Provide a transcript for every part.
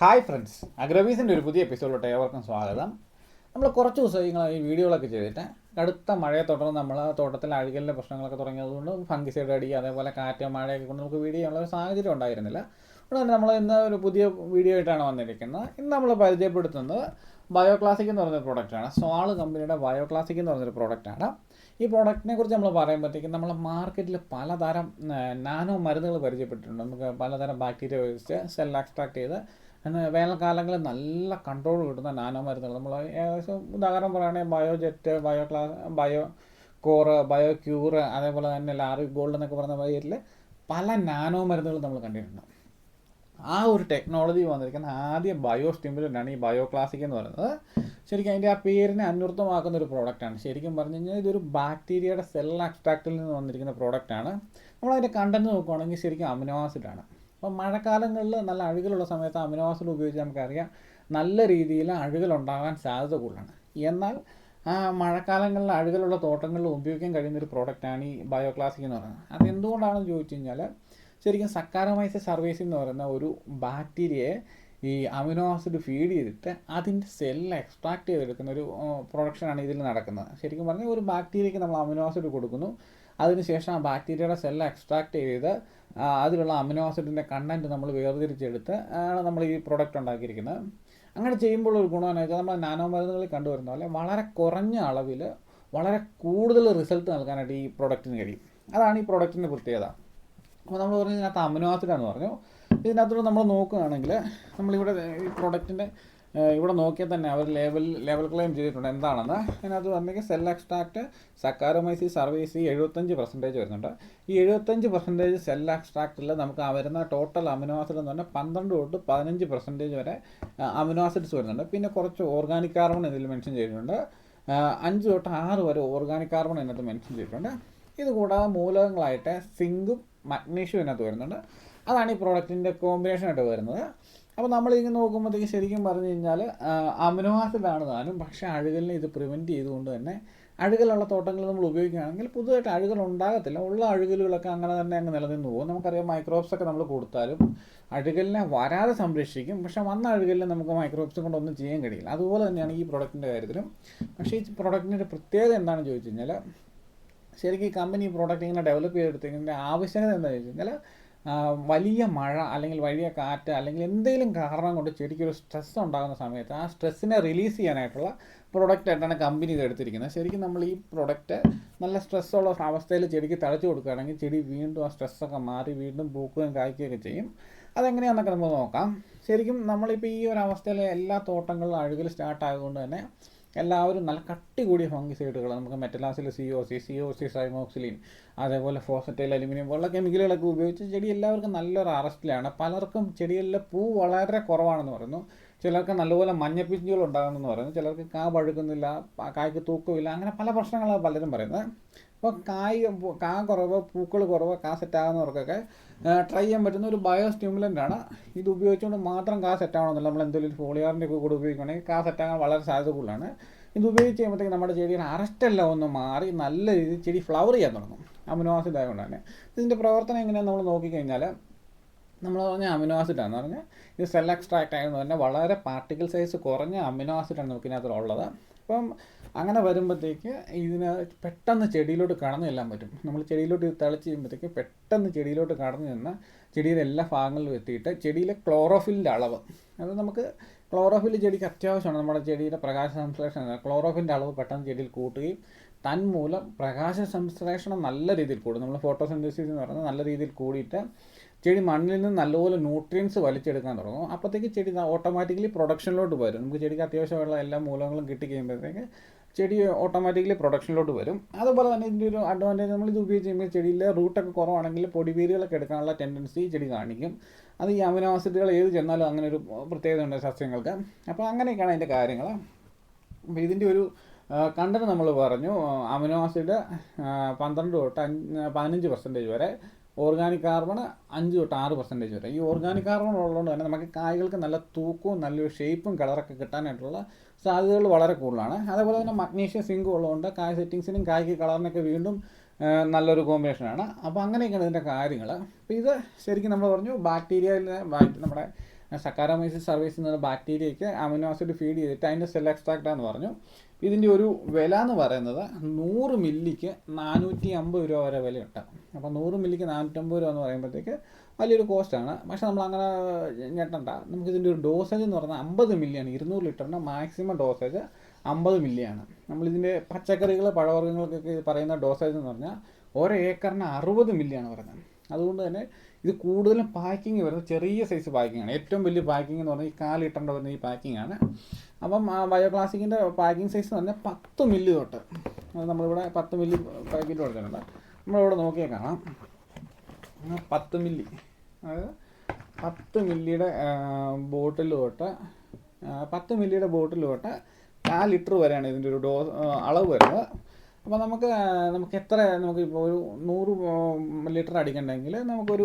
Hi friends. അഗ്രവീസിന്റെ ഒരു പുതിയ എപ്പിസോഡിലോട്ട് ഏവർക്കും സ്വാഗതം. നമ്മൾ കുറച്ച് ദിവസം നിങ്ങൾ ഈ വീഡിയോകളൊക്കെ ചെയ്തിട്ട് കടുത്ത മഴയെ തുടർന്ന് നമ്മൾ തോട്ടത്തിൽ അഴുകലിന്റെ പ്രശ്നങ്ങളൊക്കെ തുടങ്ങിയതുകൊണ്ട് ഫംഗിസൈഡ് അടി അതേപോലെ കാറ്റ് മഴയൊക്കെ കൊണ്ട് നമുക്ക് വീഡിയോ ചെയ്യാനുള്ള ഒരു സാഹചര്യം ഉണ്ടായിരുന്നില്ല. അതുകൊണ്ട് തന്നെ നമ്മൾ ഇന്ന് ഒരു പുതിയ വീഡിയോ ആയിട്ടാണ് വന്നിരിക്കുന്നത്. ഇന്ന് നമ്മൾ പരിചയപ്പെടുത്തുന്നത് ബയോക്ലാസിക് എന്ന് പറഞ്ഞൊരു പ്രോഡക്റ്റാണ് സോൾ കമ്പനിയുടെ ബയോക്ലാസിക് എന്ന് പറഞ്ഞൊരു പ്രോഡക്റ്റാണ് ഈ പ്രോഡക്റ്റിനെ കുറിച്ച് നമ്മൾ പറയുമ്പോഴത്തേക്കും നമ്മൾ മാർക്കറ്റിൽ പലതരം നാനോ മരുന്നുകൾ പരിചയപ്പെട്ടിട്ടുണ്ട്. നമുക്ക് പലതരം ബാക്ടീരിയ ഉപയോഗിച്ച് സെൽ എക്സ്ട്രാക്ട് ചെയ്ത് വേനൽക്കാലങ്ങളിൽ നല്ല കൺട്രോൾ കിട്ടുന്ന നാനോ മരുന്നുകൾ നമ്മൾ ഏകദേശം ഉദാഹരണം പറയുകയാണെങ്കിൽ biojet bio class bio core bio cure അതേപോലെ തന്നെ ലാറി ഗോൾഡ് എന്നൊക്കെ പറയുന്ന പേരിൽ പല നാനോ മരുന്നുകൾ നമ്മൾ കണ്ടിട്ടുണ്ട്. ആ ഒരു ടെക്നോളജി വന്നിരിക്കുന്ന ആദ്യ ബയോ സ്റ്റിമുലന്റാണ് ഈ ബയോ ക്ലാസിക് എന്ന് പറയുന്നത്. ശരിക്കും അതിന്റെ ആ പേരിനെ അന്വർത്ഥമാക്കുന്ന ഒരു പ്രോഡക്റ്റാണ് ശരിക്കും പറഞ്ഞു കഴിഞ്ഞാൽ ഇതൊരു ബാക്ടീരിയയുടെ സെൽ എക്സ്ട്രാക്റ്റിൽ നിന്ന് വന്നിരിക്കുന്ന പ്രോഡക്റ്റാണ് നമ്മളതിന്റെ കണ്ടന്റ് നോക്കുകയാണെങ്കിൽ ശരിക്കും അമിനോ ആസിഡാണ് അപ്പോൾ മഴക്കാലങ്ങളിൽ നല്ല അഴുകലുള്ള സമയത്ത് അമിനോ ആസിഡ് ഉപയോഗിച്ച് നമുക്കറിയാം നല്ല രീതിയിൽ അഴുകലുണ്ടാകാൻ സാധ്യത കൂടുതലാണ്. എന്നാൽ മഴക്കാലങ്ങളിൽ അഴുകലുള്ള തോട്ടങ്ങളിൽ ഉപയോഗിക്കാൻ കഴിയുന്ന ഒരു പ്രോഡക്റ്റാണ് ഈ ബയോക്ലാസിക് എന്ന് പറയുന്നത്. അത് എന്തുകൊണ്ടാണെന്ന് ചോദിച്ചു കഴിഞ്ഞാൽ ശരിക്കും സക്കാരമൈസ സർവീസ് എന്ന് പറയുന്ന ഒരു ബാക്ടീരിയയെ ഈ അമിനോ ആസിഡ് ഫീഡ് ചെയ്തിട്ട് അതിന്റെ സെല്ല് എക്സ്ട്രാക്ട് ചെയ്തെടുക്കുന്ന ഒരു പ്രൊഡക്ഷനാണ് ഇതിൽ നടക്കുന്നത്. ശരിക്കും പറഞ്ഞാൽ ഒരു ബാക്ടീരിയയ്ക്ക് നമ്മൾ അമിനോ ആസിഡ് കൊടുക്കുന്നു. അതിനുശേഷം ആ ബാക്ടീരിയയുടെ സെല്ല് എക്സ്ട്രാക്ട് ചെയ്ത് അതിലുള്ള അമിനോ ആസിഡിന്റെ കണ്ടന്റ് നമ്മൾ വേർതിരിച്ചെടുത്ത് ആണ് നമ്മൾ ഈ പ്രൊഡക്റ്റ് ഉണ്ടാക്കിയിരിക്കുന്നത്. അങ്ങനെ ചെയ്യുമ്പോൾ ഒരു ഗുണമെന്ന് വെച്ചാൽ നമ്മൾ നാനോ മരുന്നുകളിൽ കണ്ടുവരുന്ന പോലെ വളരെ കുറഞ്ഞ അളവിൽ വളരെ കൂടുതൽ റിസൾട്ട് നൽകാനായിട്ട് ഈ പ്രൊഡക്റ്റിന് കഴിയും. അതാണ് ഈ പ്രൊഡക്റ്റിന്റെ പ്രത്യേകത. അപ്പോൾ നമ്മൾ പറഞ്ഞു ഇതിനകത്ത് അമിനോ ആസിഡാണെന്ന് പറഞ്ഞു. ഇതിനകത്തോട് നമ്മൾ നോക്കുകയാണെങ്കിൽ നമ്മളിവിടെ ഈ പ്രൊഡക്റ്റിന്റെ ഇവിടെ നോക്കിയാൽ തന്നെ അവർ ലേബൽ ലേബൽ ക്ലെയിം ചെയ്തിട്ടുണ്ട്. എന്താണെന്ന്? അതിനകത്ത് പറഞ്ഞെങ്കിൽ സെൽ എക്സ്ട്രാക്ട് സക്കാരോമൈസി സർവീസ് എഴുപത്തഞ്ച് പെർസെന്റേജ് വരുന്നുണ്ട്. ഈ എഴുപത്തഞ്ച് പെർസെന്റേജ് സെൽ എക്സ്ട്രാക്റ്റിൽ നമുക്ക് ആ വരുന്ന ടോട്ടൽ അമിനോ ആസിഡ് എന്ന് പറഞ്ഞാൽ പന്ത്രണ്ട് തൊട്ട് പതിനഞ്ച് പെർസെന്റേജ് വരെ അമിനോ ആസിഡ്സ് വരുന്നുണ്ട്. പിന്നെ കുറച്ച് ഓർഗാനിക് കാർബൺ ഇതിൽ മെൻഷൻ ചെയ്തിട്ടുണ്ട്. അഞ്ച് തൊട്ട് ആറ് വരെ ഓർഗാനിക് കാർബൺ ഇതിനകത്ത് മെൻഷൻ ചെയ്തിട്ടുണ്ട്. ഇത് കൂടാതെ മൂലകങ്ങളായിട്ട് സിങ്കും മഗ്നീഷ്യം ഇതിനകത്ത് വരുന്നുണ്ട്. അതാണ് ഈ പ്രോഡക്റ്റിന്റെ കോമ്പിനേഷനായിട്ട് വരുന്നത്. അപ്പോൾ നമ്മൾ ഇങ്ങനെ നോക്കുമ്പോഴത്തേക്ക് ശരിക്കും പറഞ്ഞു കഴിഞ്ഞാൽ അമിനോ ആസിഡാണ് താനും. പക്ഷേ അഴുകലിനെ ഇത് പ്രിവെന്റ് ചെയ്തുകൊണ്ട് തന്നെ അഴുകലുള്ള തോട്ടങ്ങൾ നമ്മൾ ഉപയോഗിക്കുകയാണെങ്കിൽ പുതുതായിട്ട് അഴുകൽ ഉണ്ടാകത്തില്ല. ഉള്ള അഴുകലുകളൊക്കെ അങ്ങനെ തന്നെ അങ്ങ് നിലനിന്ന് പോകും. നമുക്കറിയാം മൈക്രോബ്സ് ഒക്കെ നമ്മൾ കൊടുത്താലും അഴുകലിനെ വരാതെ സംരക്ഷിക്കും. പക്ഷെ വന്ന അഴുകലിനെ നമുക്ക് മൈക്രോബ്സ് കൊണ്ട് ഒന്നും ചെയ്യാൻ കഴിയില്ല. അതുപോലെ തന്നെയാണ് ഈ പ്രൊഡക്റ്റിന്റെ കാര്യത്തിലും. പക്ഷേ ഈ പ്രൊഡക്റ്റിന്റെ പ്രത്യേകത എന്താണെന്ന് ചോദിച്ചു കഴിഞ്ഞാൽ ശരിക്കും ഈ കമ്പനി ഈ പ്രോഡക്റ്റ് ഇങ്ങനെ ഡെവലപ്പ് ചെയ്തെടുത്തതിന്റെ ആവശ്യകത എന്താണെന്ന് ചോദിച്ചു കഴിഞ്ഞാൽ വലിയ മഴ അല്ലെങ്കിൽ വലിയ കാറ്റ് അല്ലെങ്കിൽ എന്തെങ്കിലും കാരണം കൊണ്ട് ചെടിക്ക് ഒരു സ്ട്രെസ് ഉണ്ടാകുന്ന സമയത്ത് ആ സ്ട്രെസ്സിനെ റിലീസ് ചെയ്യാനായിട്ടുള്ള പ്രൊഡക്റ്റ് ആയിട്ടാണ് കമ്പനി ഇത് എടുത്തിരിക്കുന്നത്. ശരിക്കും നമ്മൾ ഈ പ്രൊഡക്റ്റ് നല്ല സ്ട്രെസ്സുള്ള അവസ്ഥയിൽ ചെടിക്ക് തളിച്ചു കൊടുക്കുകയാണെങ്കിൽ ചെടി വീണ്ടും ആ സ്ട്രെസ്സൊക്കെ മാറി വീണ്ടും പൂക്കുകയും കായ്ക്കുകയൊക്കെ ചെയ്യും. അതെങ്ങനെയാണെന്നൊക്കെ നമുക്ക് നോക്കാം. ശരിക്കും നമ്മളിപ്പോൾ ഈ ഒരു അവസ്ഥയിൽ എല്ലാ തോട്ടങ്ങളിലും അഴുകൽ സ്റ്റാർട്ട് ആയതുകൊണ്ട് തന്നെ എല്ലാവരും നല്ല കട്ടി കൂടിയ ഫംഗിസൈഡുകൾ നമുക്ക് metalaxyl C O C C O C cymoxanil അതേപോലെ ഫോസറ്റൈൽ അലുമിനിയം പോലുള്ള കെമിക്കലുകളൊക്കെ ഉപയോഗിച്ച് ചെടി എല്ലാവർക്കും നല്ലൊരു അറസ്റ്റിലാണ് പലർക്കും ചെടികളിലെ പൂ വളരെ കുറവാണെന്ന് പറയുന്നു. ചിലർക്ക് നല്ലപോലെ മഞ്ഞപ്പിഞ്ചുകൾ ഉണ്ടാകുമെന്ന് പറയുന്നു. ചിലർക്ക് കാ പഴുക്കുന്നില്ല കായ്ക്ക് തൂക്കമില്ല അങ്ങനെ പല പ്രശ്നങ്ങളാണ് പലരും പറയുന്നത്. അപ്പോൾ കായ് കാ കുറവ് പൂക്കൾ കുറവ് കാ സെറ്റാകുന്നവർക്കൊക്കെ ട്രൈ ചെയ്യാൻ പറ്റുന്ന ഒരു ബയോ സ്റ്റിമുലന്റ് ആണ്. ഇത് ഉപയോഗിച്ചുകൊണ്ട് മാത്രം കാ സെറ്റാവണമെന്നില്ല. നമ്മൾ എന്തെങ്കിലും ഫോളിയാറിന്റെ ഒക്കെ കൂടെ ഉപയോഗിക്കുകയാണെങ്കിൽ കാ സെറ്റാകാൻ വളരെ സാധ്യത കൂടുതലാണ് ഇത് ഉപയോഗിച്ച് കഴിയുമ്പോഴത്തേക്ക് നമ്മുടെ ചെടിയുടെ അറസ്റ്റെല്ലാം ഒന്ന് മാറി നല്ല രീതിയിൽ ചെടി ഫ്ലവർ ചെയ്യാൻ തുടങ്ങും. അമിനോ ആസിഡ് ആയതുകൊണ്ട് തന്നെ ഇതിന്റെ പ്രവർത്തനം എങ്ങനെയാണെന്ന് നമ്മൾ നോക്കിക്കഴിഞ്ഞാൽ നമ്മൾ പറഞ്ഞ അമിനോ ആസിഡാന്ന് പറഞ്ഞാൽ ഇത് സെൽ എക്സ്ട്രാക്ട് ആയെന്ന് പറഞ്ഞാൽ വളരെ പാർട്ടിക്കിൾ സൈസ് കുറഞ്ഞ അമിനോ ആസിഡാണ് ഉള്ളത് അപ്പം അങ്ങനെ വരുമ്പോഴത്തേക്ക് ഇതിന് പെട്ടെന്ന് ചെടിയിലോട്ട് കടന്നു ചെല്ലാൻ പറ്റും. നമ്മൾ ചെടിയിലോട്ട് തളിച്ച് ചെയ്യുമ്പോഴത്തേക്ക് പെട്ടെന്ന് ചെടിയിലോട്ട് കടന്നു ചെന്ന് ചെടിയുടെ എല്ലാ ഭാഗങ്ങളിലും എത്തിയിട്ട് ചെടിയിലെ ക്ലോറോഫിലിന്റെ അളവ്. അത് നമുക്ക് ക്ലോറോഫിൽ ചെടിക്ക് അത്യാവശ്യമാണ്. നമ്മുടെ ചെടിയുടെ പ്രകാശ സംശ്ലേഷണം. ക്ലോറോഫിന്റെ അളവ് പെട്ടെന്ന് ചെടിയിൽ കൂട്ടുകയും തന്മൂലം പ്രകാശ സംശ്ലേഷണം നല്ല രീതിയിൽ കൂടും. നമ്മൾ ഫോട്ടോസിന്തസിസ് എന്ന് പറയുന്നത് നല്ല രീതിയിൽ കൂടിയിട്ട് ചെടി മണ്ണിൽ നിന്ന് നല്ലപോലെ ന്യൂട്രിയൻസ് വലിച്ചെടുക്കാൻ തുടങ്ങും. അപ്പോഴത്തേക്ക് ചെടി ഓട്ടോമാറ്റിക്കലി പ്രൊഡക്ഷനിലോട്ട് വരും. നമുക്ക് ചെടിക്ക് അത്യാവശ്യമുള്ള എല്ലാ മൂലങ്ങളും കിട്ടി കഴിയുമ്പോഴത്തേക്ക് ചെടി ഓട്ടോമാറ്റിക്കലി പ്രൊഡക്ഷനിലോട്ട് വരും. അതുപോലെ തന്നെ ഇതിന്റെ ഒരു അഡ്വാന്റേജ് നമ്മൾ ഇത് ഉപയോഗിച്ച് കഴിയുമ്പോൾ ചെടിയിലെ റൂട്ടൊക്കെ കുറവാണെങ്കിൽ പൊടിവേരുകളൊക്കെ എടുക്കാനുള്ള ടെൻഡൻസി ചെടി കാണിക്കും. അത് ഈ അമിനോ ആസിഡുകൾ ഏത് ചെന്നാലും അങ്ങനെ ഒരു പ്രത്യേകത ഉണ്ട് സസ്യങ്ങൾക്ക്. അപ്പോൾ അങ്ങനെയൊക്കെയാണ് അതിന്റെ കാര്യങ്ങൾ അപ്പോൾ ഇതിന്റെ ഒരു കണ്ടന്റ് നമ്മൾ പറഞ്ഞു അമിനോ ആസിഡ് പന്ത്രണ്ട് തൊട്ട് പതിനഞ്ച് പെർസെന്റേജ് വരെ ഓർഗാനിക് കാർബൺ അഞ്ച് തൊട്ട് ആറ് പെർസെന്റേജ് വരെ. ഈ ഓർഗാനിക് കാർബൺ ഉള്ളതുകൊണ്ട് തന്നെ നമുക്ക് കായ്കൾക്ക് നല്ല തൂക്കവും നല്ലൊരു ഷേപ്പും കളറൊക്കെ കിട്ടാനായിട്ടുള്ള സാധ്യതകൾ വളരെ കൂടുതലാണ്. അതേപോലെ തന്നെ മഗ്നീഷ്യം സിങ്കും ഉള്ളതുകൊണ്ട് കായ സെറ്റിങ്സിനും കായ്ക്ക് കളറിനൊക്കെ വീണ്ടും നല്ലൊരു കോമ്പിനേഷനാണ് അപ്പോൾ അങ്ങനെയൊക്കെയാണ് ഇതിന്റെ കാര്യങ്ങൾ അപ്പോൾ ഇത് ശരിക്കും നമ്മൾ പറഞ്ഞു ബാക്ടീരിയയിലെ നമ്മുടെ സക്കാരമൈസിസ് സർവീസ് എന്ന ബാക്ടീരിയയ്ക്ക് അമിനോ ആസിഡ് ഫീഡ് ചെയ്തിട്ട് അതിന്റെ സെൽ എക്സ്ട്രാക്റ്റാന്ന് പറഞ്ഞു. ഇതിന്റെ ഒരു വില എന്ന് പറയുന്നത് നൂറ് മില്ലിക്ക് നാനൂറ്റി അമ്പത് രൂപ വരെ വില ഉണ്ടാകും അപ്പോൾ നൂറ് മില്ലിക്ക് നാനൂറ്റമ്പത് രൂപ എന്ന് പറയുമ്പോഴത്തേക്ക് വലിയൊരു കോസ്റ്റാണ്. പക്ഷേ നമ്മൾ അങ്ങനെ ഞെട്ടണ്ട. നമുക്ക് ഇതിന്റെ ഒരു ഡോസേജ് എന്ന് പറഞ്ഞാൽ അമ്പത് മില്ലിയാണ്. ഇരുന്നൂറ് ലിറ്ററിന്റെ മാക്സിമം ഡോസേജ് അമ്പത് മില്ലിയാണ്. നമ്മളിതിന്റെ പച്ചക്കറികൾ പഴവർഗങ്ങൾക്കൊക്കെ പറയുന്ന ഡോസേജ് എന്ന് പറഞ്ഞാൽ ഓരോ ഏക്കറിന് അറുപത് മില്ലിയാണ് പറയുന്നത് അതുകൊണ്ട് തന്നെ ഇത് കൂടുതലും പാക്കിങ് വരുന്നത് ചെറിയ സൈസ് പാക്കിംഗ് ആണ് ഏറ്റവും വലിയ പാക്കിംഗ് എന്ന് പറഞ്ഞാൽ ഈ കാലിട്ടേണ്ട വരുന്ന ഈ പാക്കിംഗ് ആണ് അപ്പം ആ ബയോക്ലാസിക്കിന്റെ പാക്കിംഗ് സൈസ് എന്ന് പറഞ്ഞാൽ പത്ത് മില്ലി തൊട്ട്. അത് നമ്മളിവിടെ പത്ത് മില്ലി പാക്കറ്റ് കൊടുത്തിട്ടുണ്ട്. നമ്മളിവിടെ നോക്കിയാൽ കാണാം. പത്ത് മില്ലി. അതായത് പത്ത് മില്ലിയുടെ ബോട്ടിൽ തൊട്ട് പത്ത് മില്ലിയുടെ ബോട്ടിൽ തൊട്ട് കാൽ ലിറ്റർ വരെയാണ് ഇതിന്റെ ഒരു ഡോസ് അളവ് വരുന്നത്. അപ്പോൾ നമുക്ക് നമുക്ക് എത്ര നമുക്ക് ഇപ്പോൾ ഒരു നൂറ് ലിറ്റർ അടിക്കണമെങ്കിൽ നമുക്കൊരു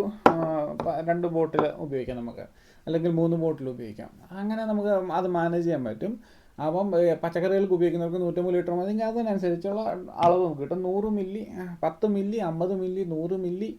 രണ്ട് ബോട്ടിൽ ഉപയോഗിക്കാം നമുക്ക്. അല്ലെങ്കിൽ മൂന്ന് ബോട്ടിൽ ഉപയോഗിക്കാം. അങ്ങനെ നമുക്ക് അത് മാനേജ് ചെയ്യാൻ പറ്റും. അപ്പം പച്ചക്കറികൾക്ക് ഉപയോഗിക്കുന്നവർക്ക് നൂറ്റമ്പത് ലിറ്റർ മതി. അതിനനുസരിച്ചുള്ള അളവ് നമുക്ക് കിട്ടും. നൂറ് മില്ലി പത്ത് മില്ലി അമ്പത് മില്ലി നൂറ് മില്ലി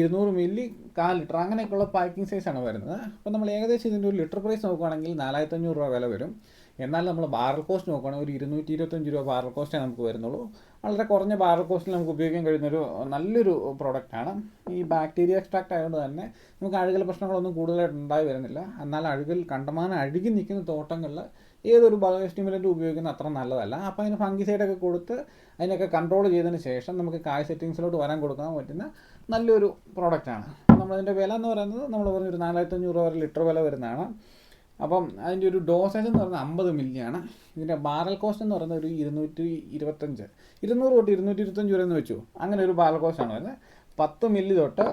ഇരുന്നൂറ് മില്ലി കാൽ ലിറ്റർ അങ്ങനെയൊക്കെയുള്ള പാക്കിംഗ് സൈസാണ് വരുന്നത്. അപ്പോൾ നമ്മൾ ഏകദേശം ഇതിന്റെ ഒരു ലിറ്റർ പ്രൈസ് നോക്കുകയാണെങ്കിൽ നാലായിരത്തഞ്ഞൂറ് രൂപ വില വരും. എന്നാൽ നമ്മൾ ബാരൽ കോസ്റ്റ് നോക്കുകയാണെങ്കിൽ ഒരു ഇരുന്നൂറ്റി ഇരുപത്തഞ്ച് രൂപ ബാരൽ കോസ്റ്റേ നമുക്ക് വരുന്നുള്ളൂ. വളരെ കുറഞ്ഞ ബാരൽ കോസ്റ്റിൽ നമുക്ക് ഉപയോഗിക്കാൻ കഴിയുന്നൊരു നല്ലൊരു പ്രോഡക്റ്റാണ് ഈ ബാക്ടീരിയ എക്സ്ട്രാക്റ്റ് ആയതുകൊണ്ട് തന്നെ നമുക്ക് അഴുകൽ പ്രശ്നങ്ങളൊന്നും കൂടുതലായിട്ട് ഉണ്ടായി വരുന്നില്ല. എന്നാൽ അഴുകൽ കണ്ടമാനം അഴുകി നിൽക്കുന്ന തോട്ടങ്ങളിൽ ഏതൊരു ബയോ ഉപയോഗിക്കുന്ന അത്ര നല്ലതല്ല. അപ്പോൾ അതിന് ഫംഗിസൈഡൊക്കെ കൊടുത്ത് അതിനൊക്കെ കൺട്രോൾ ചെയ്തതിന് ശേഷം നമുക്ക് കായ് സെറ്റിങ്സിലോട്ട് വരാൻ കൊടുക്കാൻ പറ്റുന്ന നല്ലൊരു പ്രോഡക്റ്റാണ് നമ്മളതിന്റെ വില എന്ന് പറയുന്നത് നമ്മൾ പറഞ്ഞൊരു നാലായിരത്തഞ്ഞൂറ് രൂപ ലിറ്റർ വില വരുന്നതാണ്. അപ്പം അതിന്റെ ഒരു ഡോസേജ് എന്ന് പറയുന്നത് അമ്പത് മില്ലിയാണ്. ഇതിന്റെ ബാരൽ കോസ്റ്റ് എന്ന് പറയുന്നത് ഒരു ഇരുന്നൂറ്റി ഇരുപത്തഞ്ച്. ഇരുന്നൂറ് തൊട്ട് ഇരുന്നൂറ്റി ഇരുപത്തഞ്ച് വരെ എന്ന് വെച്ചു. അങ്ങനെ ഒരു ബാരൽ കോസ്റ്റാണ് വരുന്നത്. പത്ത് മില്ലി തൊട്ട്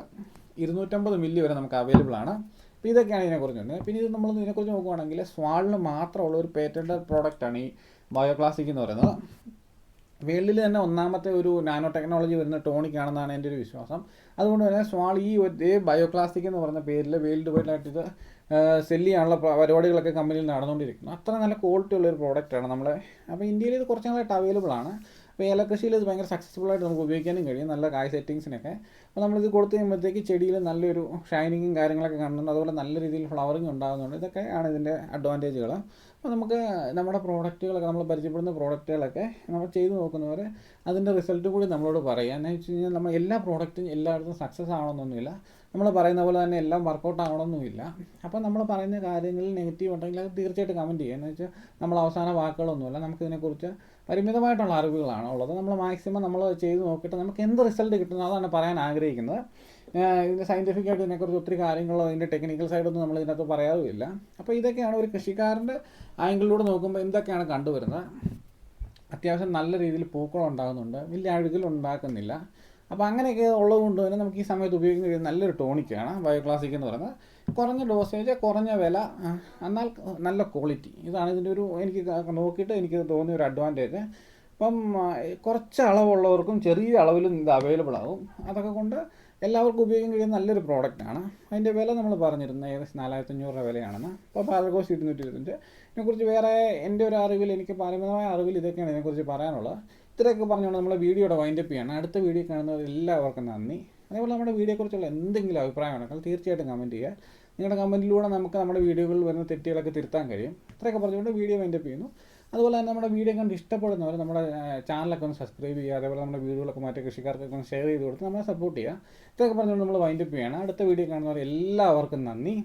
ഇരുന്നൂറ്റമ്പത് മില്ലി വരെ നമുക്ക് അവൈലബിൾ ആണ്. അപ്പോൾ ഇതൊക്കെയാണ് ഇതിനെക്കുറിച്ച് വരുന്നത് പിന്നെ ഇത് നമ്മൾ ഇതിനെക്കുറിച്ച് നോക്കുകയാണെങ്കിൽ സ്വാളിന് മാത്രമുള്ള ഒരു പേറ്റന്റ് പ്രോഡക്റ്റാണ് ഈ ബയോക്ലാസിക് എന്ന് പറയുന്നത്. വേൾഡിൽ തന്നെ ഒന്നാമത്തെ ഒരു നാനോ ടെക്നോളജി വരുന്ന ടോണിക് ആണെന്നാണ് എന്റെ ഒരു വിശ്വാസം. അതുകൊണ്ട് തന്നെ സ്വാൾ ഈ ഒരേ ബയോക്ലാസ്റ്റിക് എന്ന് പറയുന്ന പേരിൽ വേൾഡ് വൈഡ് ആയിട്ട് ഇത് സെൽ ചെയ്യാനുള്ള പരിപാടികളൊക്കെ കമ്പനിയിൽ നടന്നുകൊണ്ടിരിക്കുന്നു അത്ര നല്ല ക്വാളിറ്റി ഉള്ള ഒരു പ്രോഡക്റ്റാണ് നമ്മളെ. അപ്പോൾ ഇന്ത്യയിൽ ഇത് കുറച്ച് നാളായിട്ട് അവൈലബിൾ ആണ്. അപ്പോൾ ഏലക്കൃഷിയിൽ ഇത് ഭയങ്കര സക്സസ്ഫുൾ ആയിട്ട് നമുക്ക് ഉപയോഗിക്കാനും കഴിയും. നല്ല കായ് സെറ്റിങ്സിനൊക്കെ അപ്പോൾ നമ്മളിത് കൊടുത്തു കഴിയുമ്പോഴത്തേക്ക് ചെടിയിൽ നല്ലൊരു ഷൈനിങ്ങും കാര്യങ്ങളൊക്കെ കാണുന്നുണ്ട്. അതുപോലെ നല്ല രീതിയിൽ ഫ്ലവറിങ് ഉണ്ടാകുന്നുണ്ട്. ഇതൊക്കെയാണ് ഇതിന്റെ അഡ്വാന്റേജുകൾ അപ്പോൾ നമുക്ക് നമ്മുടെ പ്രോഡക്റ്റുകളൊക്കെ നമ്മൾ പരിചയപ്പെടുന്ന പ്രോഡക്റ്റുകളൊക്കെ നമ്മൾ ചെയ്തു നോക്കുന്നവർ അതിന്റെ റിസൾട്ട് കൂടി നമ്മളോട് പറയുക. എന്ന് വെച്ച് കഴിഞ്ഞാൽ നമ്മൾ എല്ലാ പ്രോഡക്റ്റും എല്ലായിടത്തും സക്സസ് ആവണമെന്നൊന്നുമില്ല. നമ്മൾ പറയുന്ന പോലെ തന്നെ എല്ലാം വർക്കൗട്ട് ആവണമെന്നുമില്ല അപ്പോൾ നമ്മൾ പറയുന്ന കാര്യങ്ങളിൽ നെഗറ്റീവ് ഉണ്ടെങ്കിൽ അത് തീർച്ചയായിട്ടും കമന്റ് ചെയ്യുക. എന്ന് വെച്ചാൽ നമ്മൾ അവസാന വാക്കുകളൊന്നുമില്ല. നമുക്കിതിനെക്കുറിച്ച് പരിമിതമായിട്ടുള്ള അറിവുകളാണ് ഉള്ളത്. നമ്മൾ മാക്സിമം നമ്മൾ ചെയ്ത് നോക്കിയിട്ട് നമുക്ക് എന്ത് റിസൾട്ട് കിട്ടുന്നു അതാണ് പറയാൻ ആഗ്രഹിക്കുന്നത്. ഇതിന്റെ സയന്റിഫിക് ആയിട്ട് ഇതിനെക്കുറിച്ച് ഒത്തിരി കാര്യങ്ങളോ അതിന്റെ ടെക്നിക്കൽ സൈഡൊന്നും നമ്മൾ ഇതിനകത്ത് പറയാറുമില്ല. അപ്പോൾ ഇതൊക്കെയാണ് ഒരു കൃഷിക്കാരന്റെ ആംഗിളിലൂടെ നോക്കുമ്പോൾ എന്തൊക്കെയാണ് കണ്ടുവരുന്നത്. അത്യാവശ്യം നല്ല രീതിയിൽ പൂക്കളം ഉണ്ടാകുന്നുണ്ട്. വലിയ അഴുകൽ ഉണ്ടാക്കുന്നില്ല. അപ്പോൾ അങ്ങനെയൊക്കെ ഉള്ളതുകൊണ്ട് തന്നെ നമുക്ക് ഈ സമയത്ത് ഉപയോഗിക്കുന്ന നല്ലൊരു ടോണിക്കാണ് ബയോക്ലാസിക് എന്ന് പറയുന്നത്. കുറഞ്ഞ ഡോസേജ് കുറഞ്ഞ വില എന്നാൽ നല്ല ക്വാളിറ്റി ഇതാണ് ഇതിന്റെ ഒരു എനിക്ക് നോക്കിയിട്ട് എനിക്ക് തോന്നിയ ഒരു അഡ്വാന്റേജ് അപ്പം കുറച്ച് അളവുള്ളവർക്കും ചെറിയ അളവിലും ഇത് അവൈലബിൾ ആകും അതൊക്കെ കൊണ്ട് എല്ലാവർക്കും ഉപയോഗിക്കാൻ കഴിയുന്ന നല്ലൊരു പ്രോഡക്റ്റാണ് അതിന്റെ വില നമ്മൾ പറഞ്ഞിരുന്നത് ഏകദേശം നാലായിരത്തഞ്ഞൂറ് രൂപ വിലയാണെന്ന്. അപ്പോൾ പാലക്കോസ് ഇരുന്നൂറ്റി ഇരുപത്തഞ്ച് ഇതിനെക്കുറിച്ച് വേറെ എന്റെ ഒരു അറിവിൽ എനിക്ക് പാരമ്പര്യമായ അറിവിൽ ഇതൊക്കെയാണ് ഇതിനെക്കുറിച്ച് പറയാനുള്ളത്. ഇത്രയൊക്കെ പറഞ്ഞുകൊണ്ട് നമ്മളെ വീഡിയോയുടെ വൈൻഡപ്പ് ചെയ്യണം. അടുത്ത വീഡിയോ കാണുന്നവർ എല്ലാവർക്കും നന്ദി. അതേപോലെ നമ്മുടെ വീഡിയോയെക്കുറിച്ചുള്ള എന്തെങ്കിലും അഭിപ്രായം ഉണ്ടെങ്കിൽ തീർച്ചയായിട്ടും കമന്റ് ചെയ്യുക. നിങ്ങളുടെ കമന്റിലൂടെ നമുക്ക് നമ്മുടെ വീഡിയോകളിൽ വരുന്ന തെറ്റുകളൊക്കെ തിരുത്താൻ കഴിയും. ഇത്രയൊക്കെ പറഞ്ഞുകൊണ്ട് വീഡിയോ മെയിന്റപ്പ് ചെയ്യുന്നു. അതുപോലെ തന്നെ നമ്മുടെ വീഡിയോ കണ്ട് ഇഷ്ടപ്പെടുന്നവർ നമ്മുടെ ചാനലൊക്കെ ഒന്ന് സബ്സ്ക്രൈബ് ചെയ്യുക. അതേപോലെ നമ്മുടെ വീഡിയോകളൊക്കെ മറ്റേ കൃഷിക്കാർക്കൊക്കെ ഒന്ന് ഷെയർ ചെയ്ത് കൊടുത്ത് നമ്മളെ സപ്പോർട്ട് ചെയ്യുക. ഇതൊക്കെ പറഞ്ഞുകൊണ്ട് നമ്മൾ വൈൻഡപ്പ് ചെയ്യണം അടുത്ത വീഡിയോ കാണുന്നവർ എല്ലാവർക്കും നന്ദി.